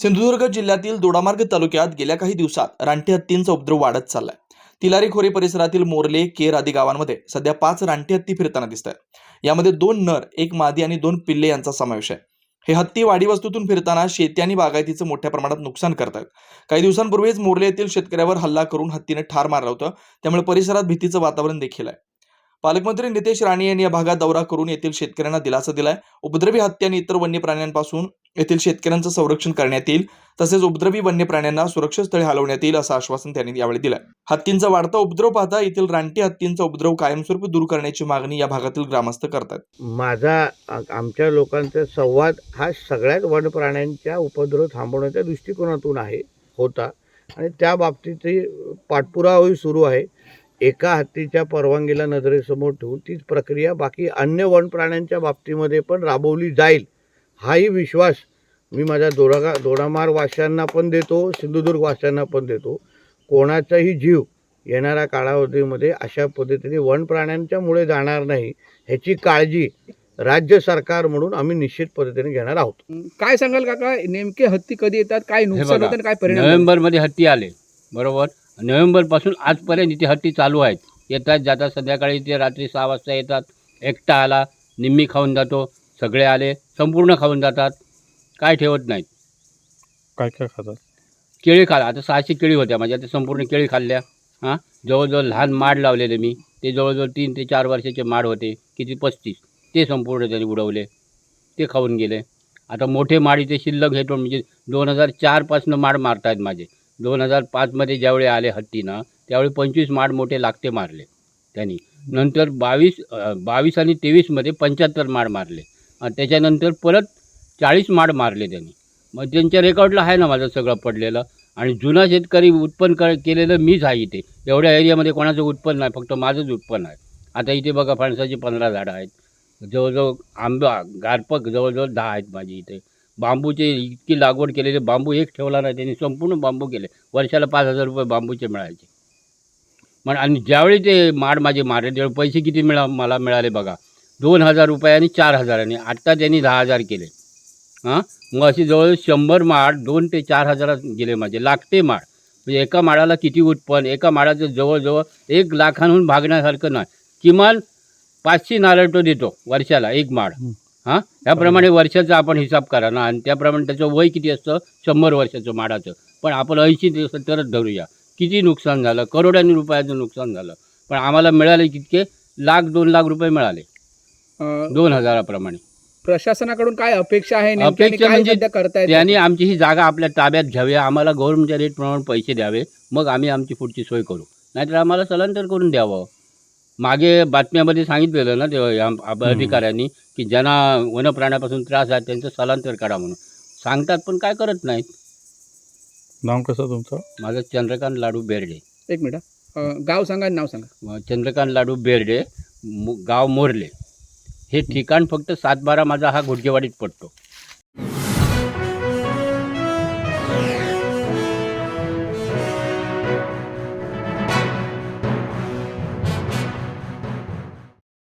सिंधुदुर्ग जिल्ह्यातील दोडामार्ग तालुक्यात गेल्या काही दिवसात रानटी हत्तींचा उपद्रव वाढत चाललाय. तिलारी खोरे परिसरातील मोरले केर आदी गावांमध्ये सध्या पाच रानटी हत्ती फिरताना दिसत आहेत यामध्ये दोन नर एक मादी आणि दोन पिल्ले यांचा समावेश आहे. हे हत्ती वाडी वस्तूतून फिरताना शेती आणि बागायतीचं मोठ्या प्रमाणात नुकसान करतात काही दिवसांपूर्वीच मोरले येथील शेतकऱ्यावर हल्ला करून हत्तीने ठार मारलं होतं. त्यामुळे परिसरात भीतीचं वातावरण देखील आहे. पालकमंत्री नितेश राणे यांनी या भागात दौरा करून येथील शेतकऱ्यांना दिलासा दिलाय. उपद्रवी हत्ती आणि इतर वन्य प्राण्यांपासून येथील शेतकऱ्यांचं संरक्षण करण्यात येईल तसेच उपद्रवी वन्य प्राण्यांना सुरक्षित स्थळी हलवण्यात येईल असं आश्वासन त्यांनी यावेळी दिलं हत्तींचा वाढता उपद्रव पाहता येथील रानटी हत्तींचा उपद्रव कायमस्वरूपी दूर करण्याची मागणी या भागातील ग्रामस्थ करतात. माझा आमच्या लोकांचा संवाद हा सगळ्याच वन प्राण्यांच्या उपद्रव थांबवण्याच्या दृष्टिकोनातून आहे होता. आणि त्या बाबतीतही पाठपुरावाही सुरू आहे. एका हत्तीच्या परवानगीला नजरेसमोर ठेवून तीच प्रक्रिया बाकी अन्य वन प्राण्यांच्या बाबतीमध्ये पण राबवली जाईल हाही विश्वास मी माझ्या दोडागा दोडामार वाशांना पण देतो सिंधुदुर्ग वाशांना पण देतो. कोणाचाही जीव येणाऱ्या कालावधीमध्ये अशा पद्धतीने वन प्राण्यांच्या मुळे जाणार नाही ह्याची काळजी राज्य सरकार म्हणून आम्ही निश्चित पद्धतीने घेणार आहोत. काय सांगाल काका? नेमके हत्ती कधी येतात? काय नुकसान बघा, होतं आणि काय परिणाम होतात? नोव्हेंबरमध्ये हत्ती आले बरोबर? नोव्हेंबरपासून आजपर्यंत इथे हत्ती चालू आहेत. येतात जातात संध्याकाळी ते रात्री सहा वाजता येतात. एकटा आला निम्मी खाऊन जातो. सगळे आले संपूर्ण खाऊन जातात. काय ठेवत नाहीत. काय काय खातात? केळी खा आता सहाशे केळी होत्या माझ्या ते संपूर्ण केळी खाल्ल्या. हां? जवळजवळ लहान माड लावलेले मी. ते जवळजवळ तीन ते चार वर्षाचे माड होते. किती? पस्तीस. ते संपूर्ण त्यांनी उडवले. ते खाऊन गेले. आता मोठे माड इथे शिल्लक घेतो म्हणजे दोन हजार चारपासनं माड मारतायत माझे. दोन हजार पाचमध्ये ज्यावेळी आले हत्तीनं त्यावेळी पंचवीस माड मोठे लागते मारले त्यांनी. नंतर बावीस बावीस आणि तेवीसमध्ये पंच्याहत्तर माड मारले. आणि त्याच्यानंतर परत चाळीस माड मारले त्यांनी. मग त्यांच्या रेकॉर्डला आहे ना माझं सगळं पडलेलं. आणि जुना शेतकरी उत्पन्न कर केलेलं मीच आहे इथे. एवढ्या एरियामध्ये कोणाचं उत्पन्न नाही फक्त माझंच उत्पन्न आहे. आता इथे बघा फणसाची पंधरा झाडं आहेत. जवळजवळ आंबा गारपक जवळजवळ दहा आहेत माझी इथे. बांबूचे इतकी लागवड केलेले बांबू एक ठेवला नाही त्यांनी संपूर्ण बांबू केले. वर्षाला पाच हजार रुपये बांबूचे मिळायचे. मग आणि ज्यावेळी ते माड माझे मारले त्यावेळी पैसे किती मिळा मला मिळाले बघा. दोन हजार रुपये आणि चार हजारांनी. आत्ता त्यांनी दहा हजार केले. हां? मग अशी जवळ शंभर माड दोन ते चार हजारात गेले माझे. लागते माड. म्हणजे एका माडाला किती उत्पन्न एका माडाचं जवळजवळ एक लाखांहून भागण्यासारखं नाही. किमान पाचशे नारळ तो देतो वर्षाला एक माड. हं. त्याप्रमाणे वर्षाचा आपण हिसाब करा ना आणि त्याप्रमाणे त्याचं वय किती असतं? शंभर वर्षाचं माडाचं. पण आपण ऐंशी दिवस तरच धरूया. किती नुकसान झालं? करोडांनी रुपयाचं नुकसान झालं. पण आम्हाला मिळाले कितके? लाख दोन लाख रुपये मिळाले. दोन हजाराप्रमाणे. प्रशासनाकडून काय अपेक्षा आहे अपेक्षा म्हणजे त्यांनी आमची ही जागा आपल्या ताब्यात घ्यावी आम्हाला गव्हर्नमेंटच्या रेटप्रमाणे पैसे द्यावे मग आम्ही आमची पुढची सोय करू. नाहीतर आम्हाला स्थलांतर करून द्यावं. मागे बातम्यामध्ये सांगितलेलं ना ते या- अधिकाऱ्यांनी की ज्यांना वनप्राण्यापासून त्रास आहे त्यांचं स्थलांतर करा म्हणून. सांगतात पण काय करत नाहीत. नाव कसं तुमचं? माझं चंद्रकांत लाडू बेर्डे. एक मिनिट अं, गाव सांगा आणि नाव सांगा. म- चंद्रकांत लाडू बेर्डे मु- गाव मोरले. हे ठिकाण फक्त सातबारा माझा हा घोडकेवाडीत पडतो.